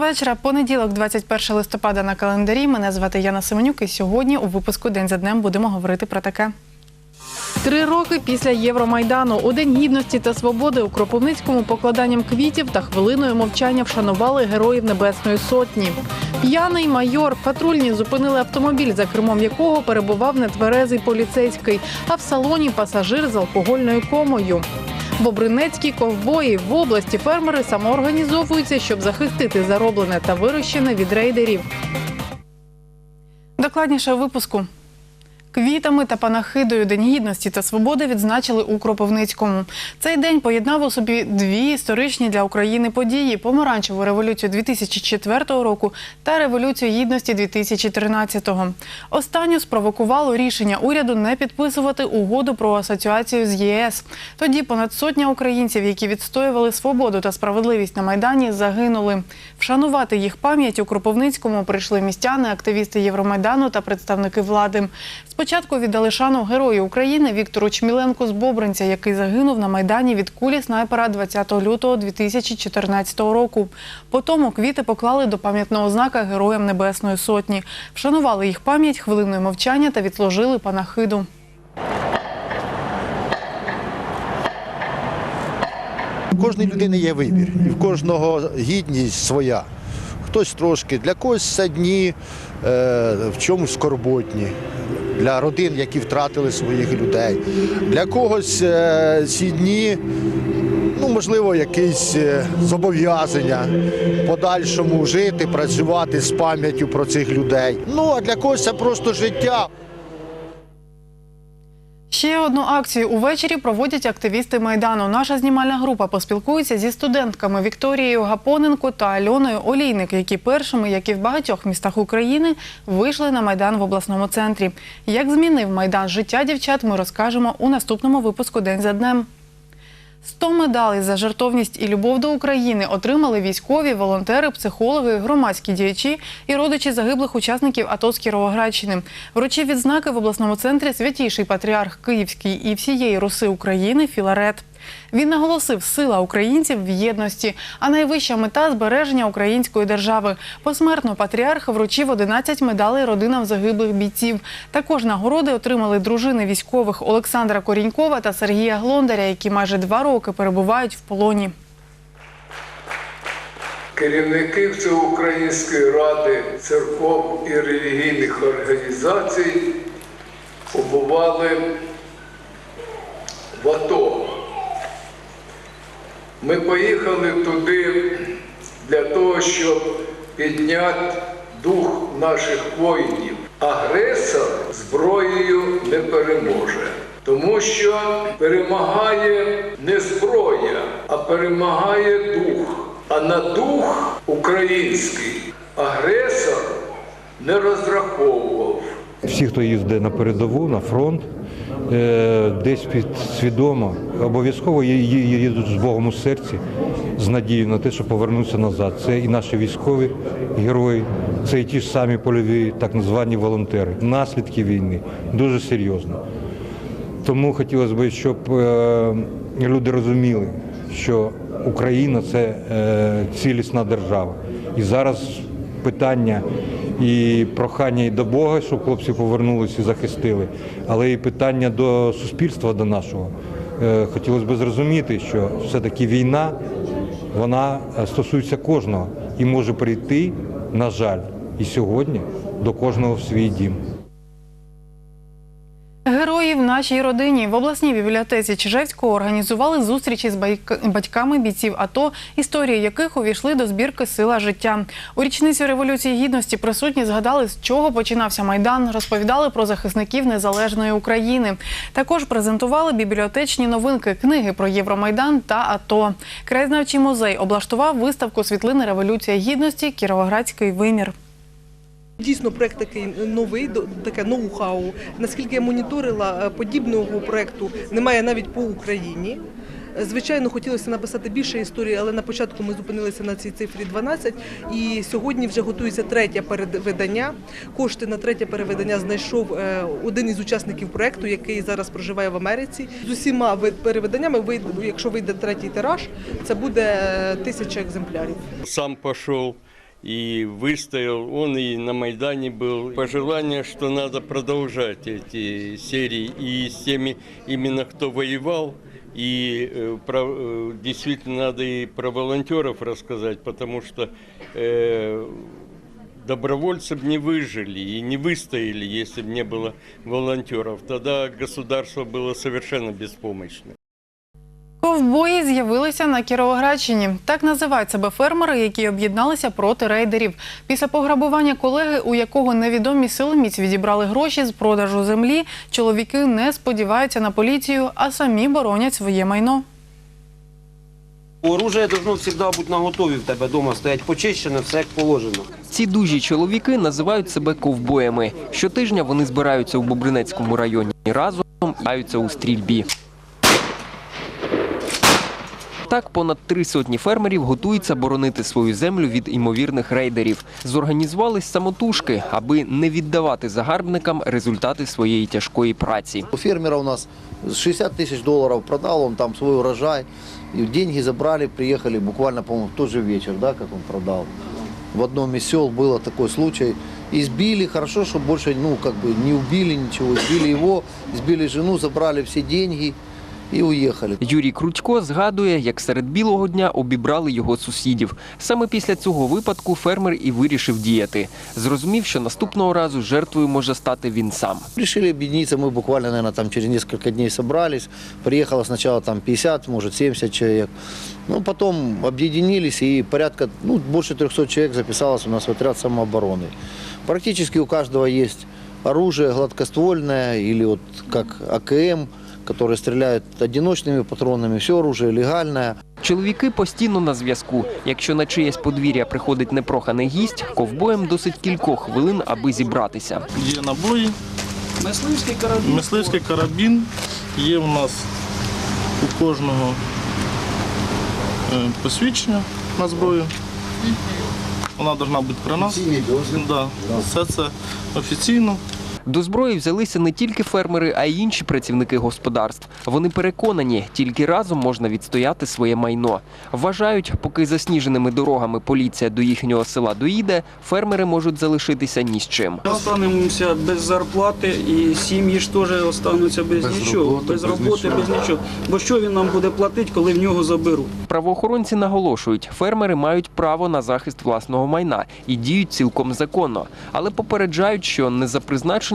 Вечора. Понеділок, 21 листопада на календарі. Мене звати Яна Семенюк. І сьогодні у випуску День за днем будемо говорити про таке. Три роки після Євромайдану у День гідності та свободи у Кропивницькому покладанням квітів та хвилиною мовчання вшанували героїв Небесної Сотні. П'яний майор патрульні зупинили автомобіль, за кермом якого перебував нетверезий поліцейський, а в салоні пасажир з алкогольною комою. Бобринецькі ковбої в області фермери самоорганізовуються, щоб захистити зароблене та вирощене від рейдерів. Докладніше в випуску. Квітами та панахидою День гідності та свободи відзначили у Кропивницькому. Цей день поєднав у собі дві історичні для України події: помаранчеву революцію 2004 року та революцію гідності 2013-го. Останню спровокувало рішення уряду не підписувати угоду про асоціацію з ЄС. Тоді понад сотня українців, які відстоювали свободу та справедливість на майдані, загинули. Вшанувати їх пам'ять у Кропивницькому прийшли містяни, активісти Євромайдану та представники влади. Спочатку віддали шану герою України Віктору Чміленку з Бобринця, який загинув на майдані від кулі снайпера 20 лютого 2014 року. Потім квіти поклали до пам'ятного знака Героям Небесної Сотні. Вшанували їх пам'ять хвилиною мовчання та відслужили панахиду. У кожної людини є вибір, і в кожного гідність своя. Хтось трошки, для когось це дні е, в чомусь скорботні, для родин, які втратили своїх людей. Для когось е, ці дні, ну, можливо, якісь е, зобов'язання подальшому жити, працювати з пам'яттю про цих людей. Ну, а для когось це просто життя. Ще одну акцію увечері проводять активісти майдану. Наша знімальна група поспілкується зі студентками Вікторією Гапоненко та Альоною Олійник, які першими, як і в багатьох містах України, вийшли на майдан в обласному центрі. Як змінив майдан життя дівчат, ми розкажемо у наступному випуску День за днем. 100 медалей за жертовність і любов до України отримали військові, волонтери, психологи, громадські діячі і родичі загиблих учасників АТО з Кіровоградщини. Вручив відзнаки в обласному центрі святіший патріарх Київський і всієї Руси України Філарет. Він наголосив, сила українців в єдності, а найвища мета збереження української держави. Посмертно патріарх вручив 11 медалей родинам загиблих бійців. Також нагороди отримали дружини військових Олександра Корінькова та Сергія Глондаря, які майже два роки перебувають в полоні. керівники Всеукраїнської ради церков і релігійних організацій побували в АТО. Ми поїхали туди для того, щоб підняти дух наших воїнів. Агресор зброєю не переможе, тому що перемагає не зброя, а перемагає дух. А на дух український агресор не розраховував. Всі, хто їздить на передову, на фронт, десь підсвідомо, обов'язково є- їдуть з Богом у серці, з надією на те, що повернуться назад. Це і наші військові герої, це і ті ж самі польові, так звані волонтери. Наслідки війни дуже серйозно. Тому хотілося б, щоб е, люди розуміли, що Україна це е, цілісна держава. І зараз питання і прохання і до Бога, щоб хлопці повернулися і захистили, але і питання до суспільства, до нашого. Е, хотілося б зрозуміти, що все-таки війна вона е, стосується кожного і може прийти, на жаль, і сьогодні до кожного в свій дім. Герої в нашій родині в обласній бібліотеці Чижевського організували зустрічі з батьками бійців АТО, історії яких увійшли до збірки Сила життя. У річницю революції гідності присутні згадали, з чого починався майдан, розповідали про захисників незалежної України. Також презентували бібліотечні новинки, книги про Євромайдан та АТО. Краєзнавчий музей облаштував виставку світлини Революція гідності Кіровоградський вимір. Дійсно, проект такий новий, таке ноу-хау. Наскільки я моніторила, е, подібного проекту немає навіть по Україні. Звичайно, хотілося написати більше історії, але на початку ми зупинилися на цій цифрі 12. І сьогодні вже готується третє перевидання. Кошти на третє перевидання знайшов е, один із учасників проекту, який зараз проживає в Америці. З усіма вийде- якщо вийде третій тираж, це буде е, тисяча екземплярів. сам пошел и выстоял. Он и на Майдане был. Пожелание, что надо продолжать эти серии и с теми, именно кто воевал. И э, про, э, действительно надо и про волонтеров рассказать, потому что э, добровольцы бы не выжили и не выстояли, если бы не было волонтеров. Тогда государство было совершенно беспомощно. Ковбої з'явилися на Кіровоградщині. Так називають себе фермери, які об'єдналися проти рейдерів. Після пограбування колеги, у якого невідомі силоміць відібрали гроші з продажу землі, чоловіки не сподіваються на поліцію, а самі боронять своє майно. Оружие должно всегда бути на готові в тебе вдома, стоять почищене, все як положено. Ці дужі чоловіки називають себе ковбоями. Щотижня вони збираються у Бобринецькому районі разом і граються у стрільбі. Так, понад три сотні фермерів готуються боронити свою землю від імовірних рейдерів. Зорганізувались самотужки, аби не віддавати загарбникам результати своєї тяжкої праці. У фермера у нас 60 тысяч долларов продал он там свой урожай. И деньги забрали, приехали буквально, по-моему, в тот же вечер, да, как он продал. В одном из сел было такой случай. Избили, хорошо, что больше, ну, как бы не убили ничего. Избили его, избили жену, забрали все деньги и уехали. Юрій Крутько згадує, як серед білого дня обібрали його сусідів. Саме після цього випадку фермер і вирішив діяти. Зрозумів, що наступного разу жертвою може стати він сам. Решили объединиться, мы буквально, наверное, там через несколько дней собрались. Приехало сначала там 50, может 70 человек. Ну, потом объединились и порядка, ну, больше 300 человек записалось у нас в отряд самообороны. Практически у каждого есть оружие гладкоствольное или вот как АКМ, которые стреляют одиночными патронами. Все оружие легальное. Чоловіки постійно на зв'язку. Якщо на чиєсь подвір'я приходить непроханий гість, ковбоєм досить кількох хвилин, аби зібратися. Є набої, Мисливський карабін. мисливський карабін, є у нас у кожного е, посвідчення на зброю. Вона повинна бути при нас. Да. Все це офіційно. До зброї взялися не тільки фермери, а й інші працівники господарств. Вони переконані, тільки разом можна відстояти своє майно. Вважають, поки засніженими дорогами поліція до їхнього села доїде, фермери можуть залишитися ні з чим. Останемося без зарплати і сім'ї ж теж остануться без, нічого, без роботи, без нічого. Бо що він нам буде платити, коли в нього заберуть? Правоохоронці наголошують, фермери мають право на захист власного майна і діють цілком законно, але попереджають, що не за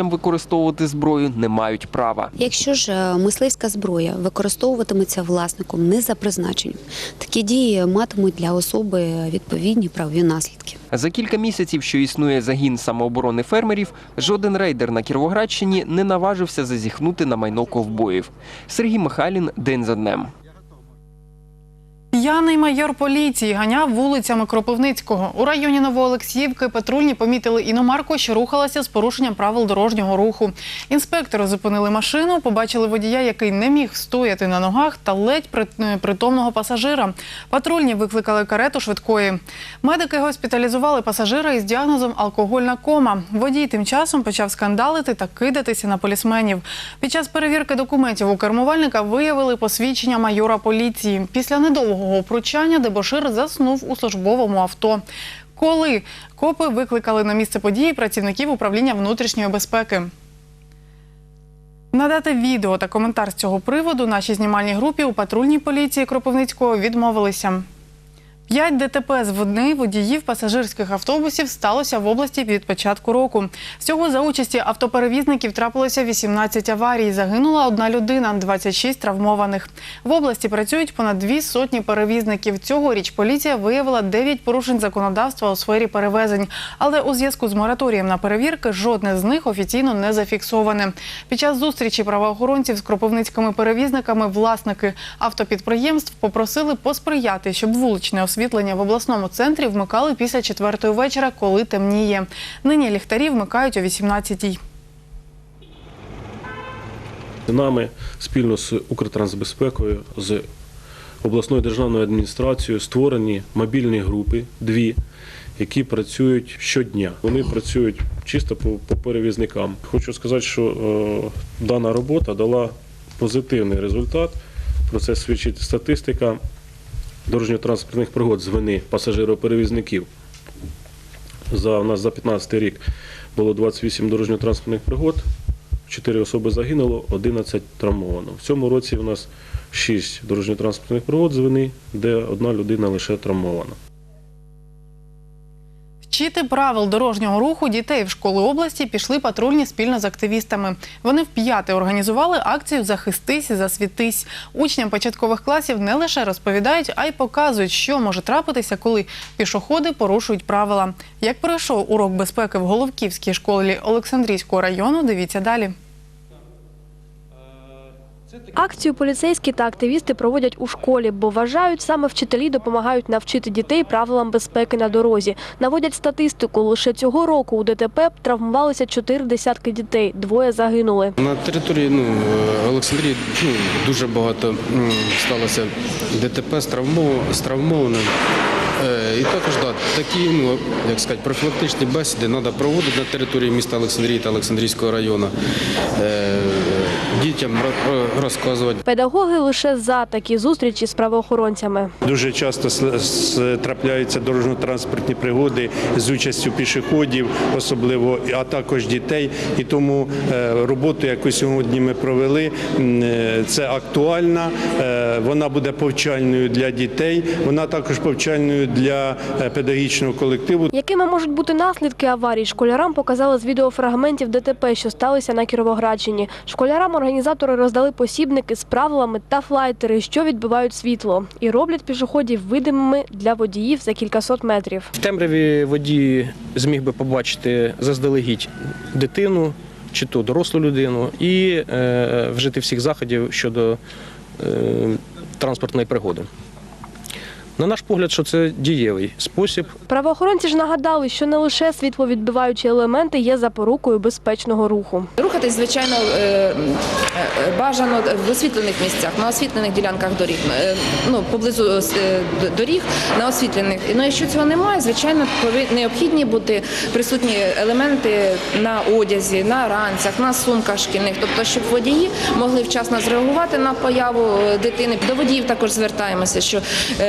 призначенням використовувати зброю не мають права. Якщо ж е, мисливська зброя використовуватиметься власником не за призначенням, такі дії матимуть для особи відповідні правові наслідки. За кілька місяців, що існує загін самооборони фермерів, жоден рейдер на Кіровоградщині не наважився зазіхнути на майно ковбоїв. Сергій Михайлін день за днем. П'яний майор поліції ганяв вулицями Кропивницького. У районі Новоолексіївки патрульні помітили іномарку, що рухалася з порушенням правил дорожнього руху. Інспектори зупинили машину, побачили водія, який не міг стояти на ногах та ледь е, притомного пасажира. Патрульні викликали карету швидкої. Медики госпіталізували пасажира із діагнозом алкогольна кома. Водій тим часом почав скандалити та кидатися на полісменів. Під час перевірки документів у кермувальника виявили посвідчення майора поліції. Після недовгого опручання дебошир заснув у службовому авто. Коли копи викликали на місце події працівників управління внутрішньої безпеки. Надати відео та коментар з цього приводу нашій знімальній групі у патрульній поліції Кропивницького відмовилися. П'ять ДТП з вини водіїв пасажирських автобусів сталося в області від початку року. Всього за участі автоперевізників трапилося 18 аварій. Загинула одна людина, 26 травмованих. В області працюють понад дві сотні перевізників. Цьогоріч поліція виявила 9 порушень законодавства у сфері перевезень. Але у зв'язку з мораторієм на перевірки жодне з них офіційно не зафіксоване. Під час зустрічі правоохоронців з кропивницькими перевізниками власники автопідприємств попросили посприяти, щоб вуличне освітлення в обласному центрі вмикали після четвертої вечора, коли темніє. Нині ліхтарі вмикають о 18-й. Нами спільно з Укртрансбезпекою, з обласною державною адміністрацією створені мобільні групи, дві, які працюють щодня. Вони працюють чисто по, по перевізникам. Хочу сказати, що е, дана робота дала позитивний результат. Про це свідчить статистика дорожньо-транспортних пригод з вини пасажироперевізників. За у нас за 15 рік було 28 дорожньо-транспортних пригод, 4 особи загинуло, 11 травмовано. В цьому році у нас 6 дорожньо-транспортних пригод з вини, де одна людина лише травмована. Вчити правил дорожнього руху дітей в школи області пішли патрульні спільно з активістами. Вони вп'яте організували акцію Захистись, засвітись. Учням початкових класів не лише розповідають, а й показують, що може трапитися, коли пішоходи порушують правила. Як пройшов урок безпеки в Головківській школі Олександрійського району, дивіться далі. Акцію поліцейські та активісти проводять у школі, бо вважають, саме вчителі допомагають навчити дітей правилам безпеки на дорозі. Наводять статистику. Лише цього року у ДТП травмувалися чотири десятки дітей, двоє загинули. На території ну, Олександрії ну, дуже багато м, сталося ДТП з травмов- травмованим. Е, І також да, такі ну, як сказати, профілактичні бесіди треба проводити на території міста Олександрії та Олександрійського району. Е, Дітям ро- розказувати. Педагоги лише за такі зустрічі з правоохоронцями. Дуже часто трапляються дорожньо-транспортні пригоди з участю пішоходів, особливо, а також дітей. І тому е, роботу, яку сьогодні ми провели, е, це актуальна. е, Вона буде повчальною для дітей. Вона також повчальною для е, педагогічного колективу. Якими можуть бути наслідки аварій, школярам показали з відеофрагментів ДТП, що сталися на Кіровоградщині. Школярам організатори роздали посібники з правилами та флайтери, що відбивають світло, і роблять пішоходів видимими для водіїв за кількасот метрів. В темряві водій зміг би побачити заздалегідь дитину чи то дорослу людину і е, вжити всіх заходів щодо е, транспортної пригоди. На наш погляд, що це дієвий спосіб Правоохоронці ж нагадали, що не лише світловідбиваючі елементи є запорукою безпечного руху. Рухатись, звичайно, е, е, бажано в освітлених місцях, на освітлених ділянках доріг, е, ну, поблизу доріг на освітлених. Ну, якщо цього немає, звичайно, необхідні бути присутні елементи на одязі, на ранцях, на сумках шкільних, тобто, щоб водії могли вчасно зреагувати на появу дитини. До водіїв також звертаємося, що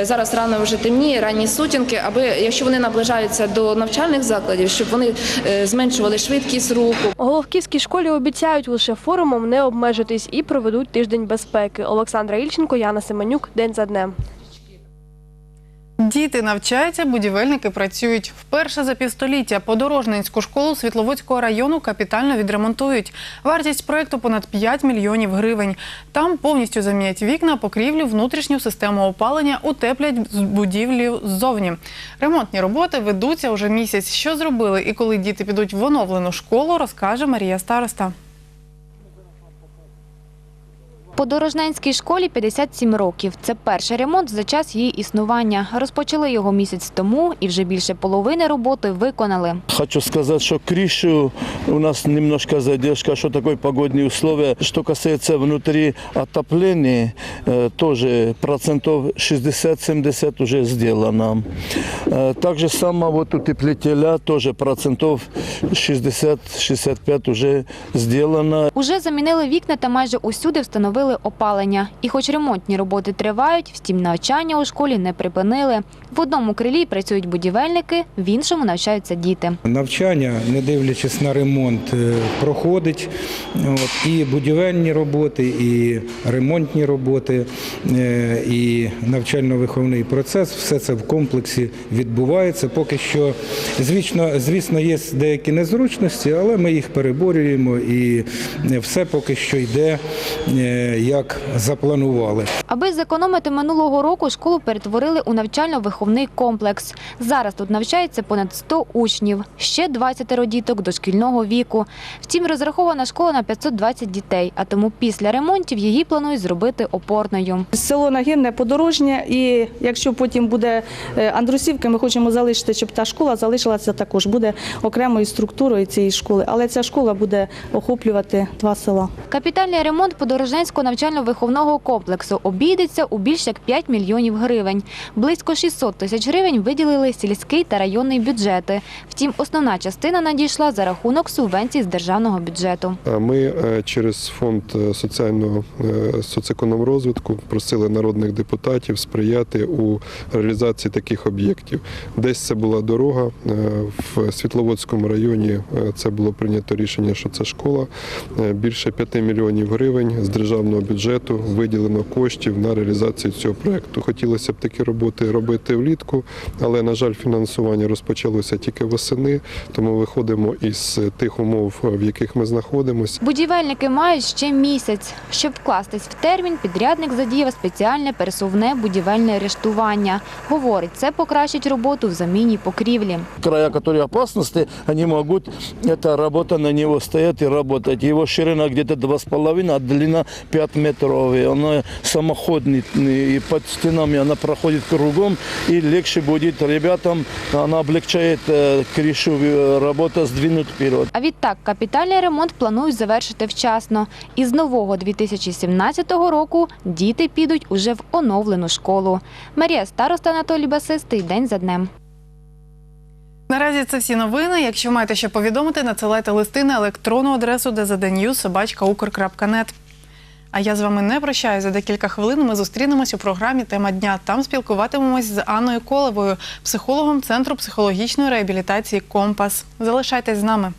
зараз рано вже темніє, ранні сутінки, аби якщо вони наближаються до навчальних закладів, щоб вони е, зменшували швидкість руху. Головківській школі обіцяють лише форумом не обмежитись і проведуть тиждень безпеки. Олександра Ільченко, Яна Семенюк. День за днем. Діти навчаються, будівельники працюють. Вперше за півстоліття подорожницьку школу Світловодського району капітально відремонтують. Вартість проекту понад 5 мільйонів гривень. Там повністю замінять вікна, покрівлю, внутрішню систему опалення, утеплять будівлю ззовні. Ремонтні роботи ведуться уже місяць. Що зробили і коли діти підуть в оновлену школу, розкаже Марія Староста. Подорожненській школі 57 років. Це перший ремонт за час її існування. Розпочали його місяць тому і вже більше половини роботи виконали. Хочу сказать, что крышу у нас немножко задержка, что такое погодные условия. Что касается внутри отопления, э, тоже процентов 60-70 уже сделано. Э, Так же само вот утеплителя тоже процентов 60-65 уже сделано. Уже замінили вікна та майже усюди встановили опалення. І хоч ремонтні роботи тривають, втім навчання у школі не припинили. В одному крилі працюють будівельники, в іншому навчаються діти. Навчання, не дивлячись на ремонт, е, проходить. І будівельні роботи, і ремонтні роботи, е, і навчально-виховний процес. Все це в комплексі відбувається. Поки що, звісно, звісно, є деякі незручності, але ми їх переборюємо і все поки що йде, е, як запланували. Аби зекономити минулого року, школу перетворили у навчально-виховний комплекс. Зараз тут навчається понад 100 учнів, ще 20 діток дошкільного віку. Втім, розрахована школа на 520 дітей, а тому після ремонтів її планують зробити опорною. Село Нагірне подорожнє, і якщо потім буде е, Андрусівка, ми хочемо залишити, щоб та школа залишилася також, буде окремою структурою цієї школи. Але ця школа буде охоплювати два села. Капітальний ремонт Подорожненського ремонту навчально-виховного комплексу обійдеться у більш як 5 мільйонів гривень. Близько 600 тисяч гривень виділили сільський та районний бюджети. Втім, основна частина надійшла за рахунок субвенцій з державного бюджету. Ми е, через фонд е, соціального е, соцекономрозвитку просили народних депутатів сприяти у реалізації таких об'єктів. Десь це була дорога е, в Світловодському районі. е, Це було прийнято рішення, що це школа. Е, Більше 5 мільйонів гривень з державного бюджету виділено коштів на реалізацію цього проекту. Хотілося б такі роботи робити влітку, але на жаль, фінансування розпочалося тільки восени, тому виходимо із тих умов, в яких ми знаходимося. Будівельники мають ще місяць. Щоб вкластись в термін, підрядник задіяв спеціальне пересувне будівельне арештування. Говорить, це покращить роботу в заміні покрівлі. края, которые опасности, они могут, эта работа на него стоять и работать. Его ширина где-то 2,5, а длина 5 метров. И она самоходный, и под стенами она проходит кругом, и легче будет ребятам, она облегчает э, крышу, э, работа сдвинуть вперед. А відтак капітальний ремонт планують завершити вчасно. І з нового 2017 року діти підуть уже в оновлену школу. Марія Староста Анатолій Басистий день за днем. Наразі це всі новини. Якщо маєте що повідомити, надсилайте листи на електронну адресу dznews.ukr.net. А я з вами не прощаюся. За декілька хвилин ми зустрінемось у програмі Тема дня. Там спілкуватимемось з Анною Колевою, психологом Центру психологічної реабілітації Компас. Залишайтесь з нами.